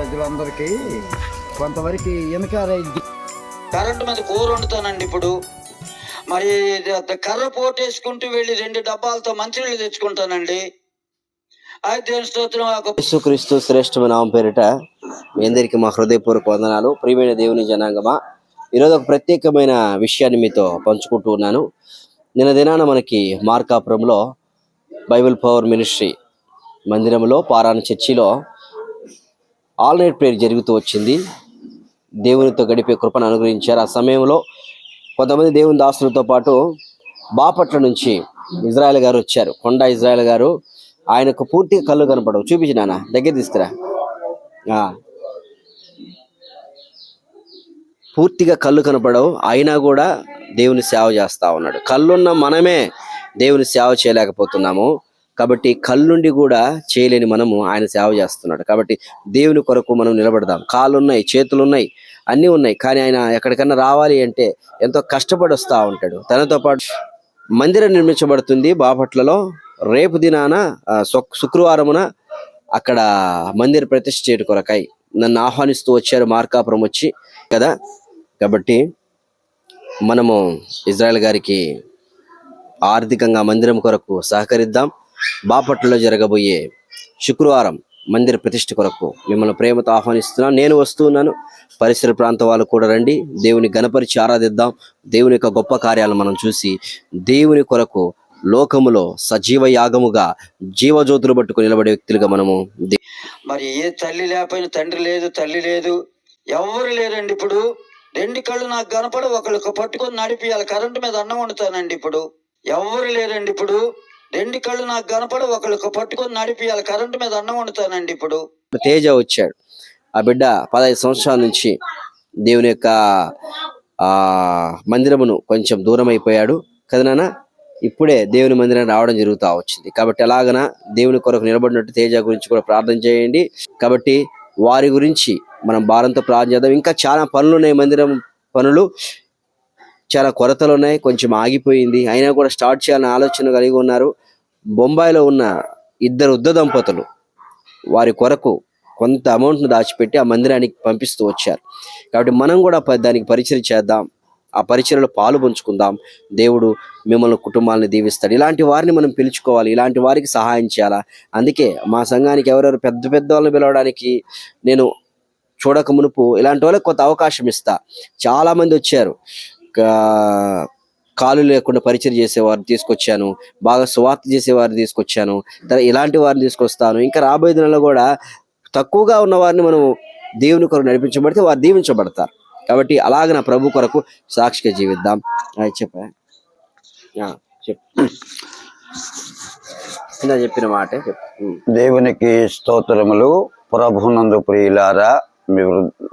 అందరికీ కొంతవరకు వెనక కరెంటు మీద కూర వండుతానండి ఇప్పుడు. మరి కర్ర పోటేసుకుంటూ వెళ్ళి రెండు డబ్బాలతో మంచినీళ్ళు తెచ్చుకుంటానండి. యేసుక్రీస్తు శ్రేష్టమైన నామం పేరిట మీ అందరికీ మా హృదయపూర్వక వందనాలు. ప్రియమైన దేవుని జనాంగమా ఈరోజు ఒక ప్రత్యేకమైన విషయాన్ని మీతో పంచుకుంటూ ఉన్నాను. నిన్న దినాన మనకి మార్కాపురంలో బైబిల్ పవర్ మినిస్ట్రీ మందిరంలో పారాయణ చర్చిలో ఆల్ నైట్ ప్రేయర్ జరుగుతూ వచ్చింది. దేవునితో గడిపే కృపను అనుగ్రహించారు. ఆ సమయంలో కొంతమంది దేవుని దాసులతో పాటు బాపట్ల నుంచి ఇజ్రాయెల్ గారు వచ్చారు. కొండ ఇజ్రాయెల్ గారు ఆయనకు పూర్తిగా కళ్ళు కనపడవు. చూపించి నాన్న దగ్గర తీసుకురా. పూర్తిగా కళ్ళు కనపడవు. అయినా కూడా దేవుని సేవ చేస్తా ఉన్నాడు. కళ్ళున్న మనమే దేవుని సేవ చేయలేకపోతున్నాము. కాబట్టి కళ్ళుండి కూడా చేయలేని మనము ఆయన సేవ చేస్తున్నాడు. కాబట్టి దేవుని కొరకు మనం నిలబడదాం. కాళ్ళు ఉన్నాయి చేతులు ఉన్నాయి అన్నీ ఉన్నాయి. కానీ ఆయన ఎక్కడికన్నా రావాలి అంటే ఎంతో కష్టపడి వస్తూ ఉంటాడు. తనతో పాటు మందిరం నిర్మించబడుతుంది బాపట్లలో. రేపు దినాన శుక్- శుక్రవారమున అక్కడ మందిర ప్రతిష్ఠ చేయడం కొరకాయి నన్ను ఆహ్వానిస్తూ వచ్చారు మార్కాపురం వచ్చి కదా? కాబట్టి మనము ఇజ్రాయెల్ గారికి ఆర్థికంగా మందిరం కొరకు సహకరిద్దాం. బాపట్లలో జరగబోయే శుక్రవారం మందిర ప్రతిష్ఠ కొరకు మిమ్మల్ని ప్రేమతో ఆహ్వానిస్తున్నాను. నేను వస్తున్నాను పరిసర ప్రాంత వాళ్ళు కూడా రండి. దేవుని గణపరిచి ఆరాధిద్దాం. దేవుని యొక్క గొప్ప కార్యాలను మనం చూసి దేవుని కొరకు లోకములో సజీవ యాగముగా జీవజ్యోతులు పట్టుకుని నిలబడే వ్యక్తులుగా మనము మరి ఏ తల్లి లేకపోయినా తండ్రి లేదు తల్లి లేదు ఎవరు లేరండి ఇప్పుడు. రెండు కళ్ళు నాకు కనపడ ఒకళ్ళకి పట్టుకొని నడిపియాలి. కరెంటు మీద అన్నం వండుతానండి ఇప్పుడు. ఎవరు లేరండి ఇప్పుడు. రెండు కళ్ళు నాకు కనపడ ఒకళ్ళకి పట్టుకొని నడిపియాలి. కరెంటు మీద అన్నం వండుతానండి ఇప్పుడు. తేజ వచ్చాడు. ఆ బిడ్డ పదహైదు సంవత్సరాల నుంచి దేవుని యొక్క ఆ మందిరమును కొంచెం దూరం అయిపోయాడు కదనా ఇప్పుడే దేవుని మందిరం రావడం జరుగుతూ వచ్చింది. కాబట్టి ఎలాగన దేవుని కొరకు నిలబడినట్టు తేజ గురించి కూడా ప్రార్థన చేయండి. కాబట్టి వారి గురించి మనం భారంతో ప్రార్థన చేద్దాం. ఇంకా చాలా పనులు ఉన్నాయి మందిరం పనులు. చాలా కొరతలు ఉన్నాయి కొంచెం ఆగిపోయింది. అయినా కూడా స్టార్ట్ చేయాలని ఆలోచన కలిగి ఉన్నారు. బొంబాయిలో ఉన్న ఇద్దరు ఉద్ద దంపతులు వారి కొరకు కొంత అమౌంట్ను దాచిపెట్టి ఆ మందిరానికి పంపిస్తూ వచ్చారు. కాబట్టి మనం కూడా దానికి పరిచయం చేద్దాం. ఆ పరిచయలో పాలు పంచుకుందాం. దేవుడు మిమ్మల్ని కుటుంబాలను దీవిస్తాడు. ఇలాంటి వారిని మనం పిలుచుకోవాలి. ఇలాంటి వారికి సహాయం చేయాలా? అందుకే మా సంఘానికి ఎవరెవరు పెద్ద పెద్ద వాళ్ళని పిలవడానికి నేను చూడక మునుపు ఇలాంటి వాళ్ళకి కొంత అవకాశం ఇస్తా. చాలామంది వచ్చారు. కాలు లేకుండా పరిచయం చేసేవారు తీసుకొచ్చాను బాగా సువార్త చేసేవారిని తీసుకొచ్చాను ఇలాంటి వారిని తీసుకొస్తాను. ఇంకా రాబోయే దినాల్లో కూడా తక్కువగా ఉన్న వారిని మనం దేవుని కొరకు నడిపించబడితే వారు దీవించబడతారు. కాబట్టి అలాగ నా ప్రభు కొరకు సాక్షిగా జీవిద్దాం. అది చెప్పా. చెప్పిన మాట దేవునికి స్తోత్రములు ప్రభునందు ప్రియులారా. మీ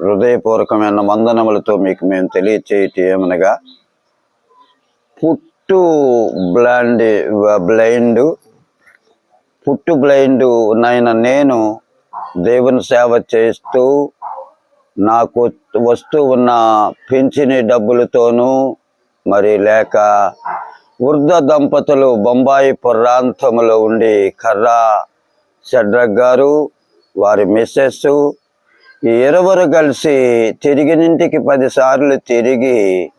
హృదయపూర్వకమైన వందనములతో మీకు మేము తెలియచేయటం ఏమనగా పుట్టు బ్లాండ్ బ్లైండ్ పుట్టు బ్లైండ్ నైన నేను దేవుని సేవ చేస్తూ నాకు వస్తూ ఉన్న పింఛని డబ్బులతోనూ మరి లేక వృద్ధ దంపతులు బొంబాయి ప్రాంతంలో ఉండి కర్రా షడ్రగ్ గారు వారి మిస్సెస్ ఇరువురు కలిసి తిరిగినింటికి పదిసార్లు తిరిగి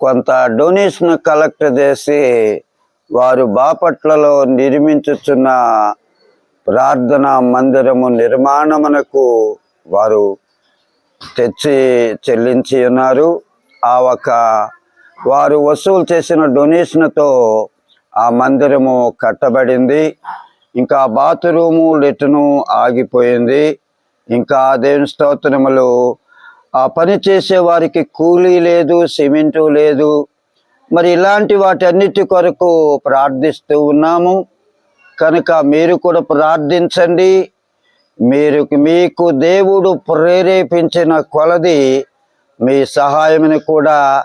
కొంత డొనేషన్ కలెక్ట్ చేసి వారు బాపట్లలో నిర్మించుచున్న ప్రార్థన మందిరము నిర్మాణమునకు వారు తెచ్చి చెల్లించి ఉన్నారు. ఆ ఒక వారు వసూలు చేసిన డొనేషన్తో ఆ మందిరము కట్టబడింది. ఇంకా బాత్రూము లెట్ను ఆగిపోయింది. ఇంకా దేవుని స్తోత్రములు. ఆ పని చేసే వారికి కూలీ లేదు సిమెంటు లేదు. మరి ఇలాంటి వాటన్నిటి కొరకు ప్రార్థిస్తూ ఉన్నాము. కనుక మీరు కూడా ప్రార్థించండి. మీరు మీకు దేవుడు ప్రేరేపించిన కొలది మీ సహాయముని కూడా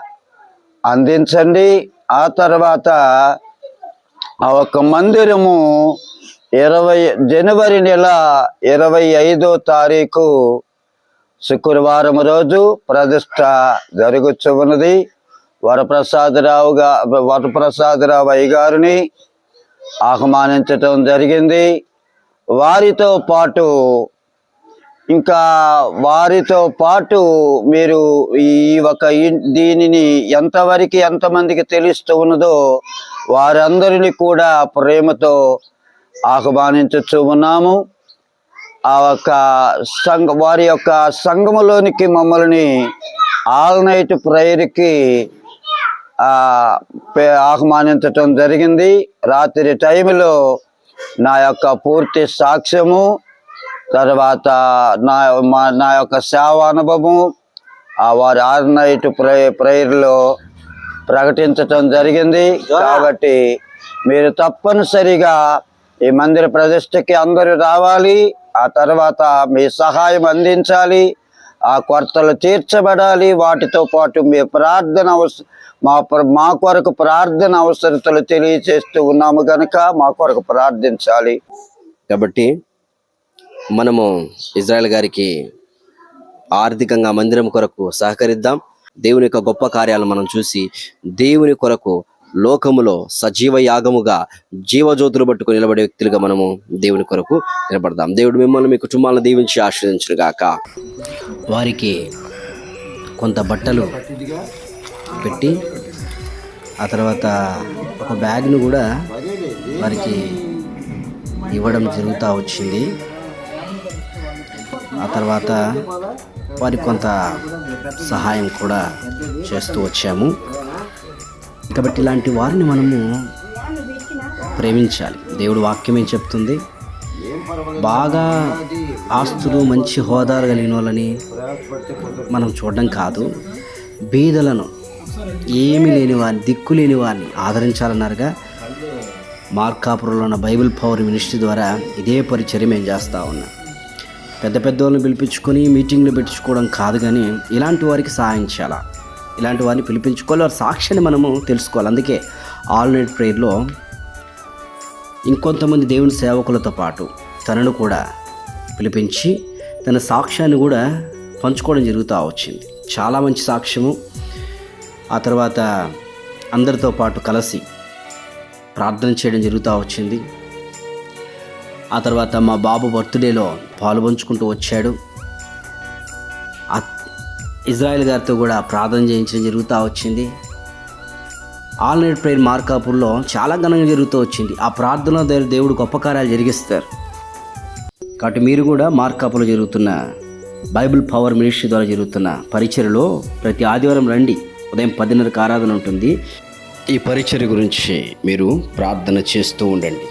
అందించండి. ఆ తర్వాత ఆ ఒక మందిరము ఇరవై జనవరి నెల ఇరవై ఐదో తారీఖు శుక్రవారం రోజు ప్రతిష్ట జరుగుతూ ఉన్నది. వరప్రసాదరావు గా వరప్రసాదరావు అయ్యగారిని ఆహ్వానించటం జరిగింది. వారితో పాటు ఇంకా వారితో పాటు మీరు ఈ ఒక దీనిని ఎంతవరకు ఎంతమందికి తెలుస్తూ ఉన్నదో వారందరినీ కూడా ప్రేమతో ఆహ్వానించచ్చు ఉన్నాము. ఆ యొక్క సంఘ వారి యొక్క సంఘములోనికి మమ్మల్ని ఆల్ నైట్ ప్రేయర్కి ఆహ్వానించటం జరిగింది. రాత్రి టైంలో నా యొక్క పూర్తి సాక్ష్యము తర్వాత నా మా నా యొక్క సేవా అనుభవము ఆ వారి ఆల్ నైట్ ప్రే ప్రేయర్లో ప్రకటించటం జరిగింది. కాబట్టి మీరు తప్పనిసరిగా ఈ మందిర ప్రతిష్టకి అందరూ రావాలి. ఆ తర్వాత మీ సహాయం అందించాలి. ఆ కొరతలు తీర్చబడాలి. వాటితో పాటు మీ ప్రార్థన అవసరం మా ప్ర- మా కొరకు ప్రార్థన అవసరతలు తెలియచేస్తూ ఉన్నాము కనుక మా కొరకు ప్రార్థించాలి. కాబట్టి మనము ఇజ్రాయెల్ గారికి ఆర్థికంగా మందిరం కొరకు సహకరిద్దాం. దేవుని యొక్క గొప్ప కార్యాలు మనం చూసి దేవుని కొరకు లోకములో సజీవ యాగముగా జీవజ్యోతులు పట్టుకుని నిలబడే వ్యక్తులుగా మనము దేవుని కొరకు నిలబడదాం. దేవుడు మిమ్మల్ని మీ కుటుంబాలను దీవించి ఆశ్రయించను గాక. వారికి కొంత బట్టలు పెట్టి ఆ తర్వాత ఒక బ్యాగ్ను కూడా వారికి ఇవ్వడం జరుగుతూ వచ్చింది. ఆ తర్వాత వారికి కొంత సహాయం కూడా చేస్తూ వచ్చాము. కాబట్టి ఇలాంటి వారిని మనము ప్రేమించాలి. దేవుడు వాక్యం ఏం చెప్తుంది? బాగా ఆస్తులు మంచి హోదాలు కలిగిన వాళ్ళని మనం చూడడం కాదు. బీదలను ఏమీ లేని వారిని దిక్కు లేని వారిని ఆదరించాలన్నారుగా. మార్కాపురంలో ఉన్న బైబిల్ పవర్ మినిస్ట్రీ ద్వారా ఇదే పరిచర్య మేము చేస్తూ ఉన్నాం. పెద్ద పెద్ద వాళ్ళని పిలిపించుకొని మీటింగ్లు పెట్టించుకోవడం కాదు కానీ ఇలాంటి వారికి సహాయం చేయాలా? ఇలాంటి వారిని పిలిపించుకోవాలి వారి సాక్ష్యాన్ని మనము తెలుసుకోవాలి. అందుకే ఆల్ నైట్ ప్రేయర్లో ఇంకొంతమంది దేవుని సేవకులతో పాటు తనను కూడా పిలిపించి తన సాక్ష్యాన్ని కూడా పంచుకోవడం జరుగుతూ వచ్చింది. చాలా మంచి సాక్ష్యము. ఆ తర్వాత అందరితో పాటు కలిసి ప్రార్థన చేయడం జరుగుతూ వచ్చింది. ఆ తర్వాత మా బాబు బర్త్డేలో పాలు పంచుకుంటూ వచ్చాడు. ఇజ్రాయెల్ గారితో కూడా ప్రార్థన చేయించడం జరుగుతూ వచ్చింది. ఆల్ నైట్ ప్రేయర్ మార్కాపూర్లో చాలా ఘనంగా జరుగుతూ వచ్చింది. ఆ ప్రార్థన దగ్గర దేవుడు గొప్ప కార్యాలు జరిగిస్తారు. కాబట్టి మీరు కూడా మార్కాపులో జరుగుతున్న బైబిల్ పవర్ మినిస్ట్రీ ద్వారా జరుగుతున్న పరిచర్లో ప్రతి ఆదివారం రండి. ఉదయం పదిన్నరకు ఆరాధన ఉంటుంది. ఈ పరిచయ గురించి మీరు ప్రార్థన చేస్తూ ఉండండి.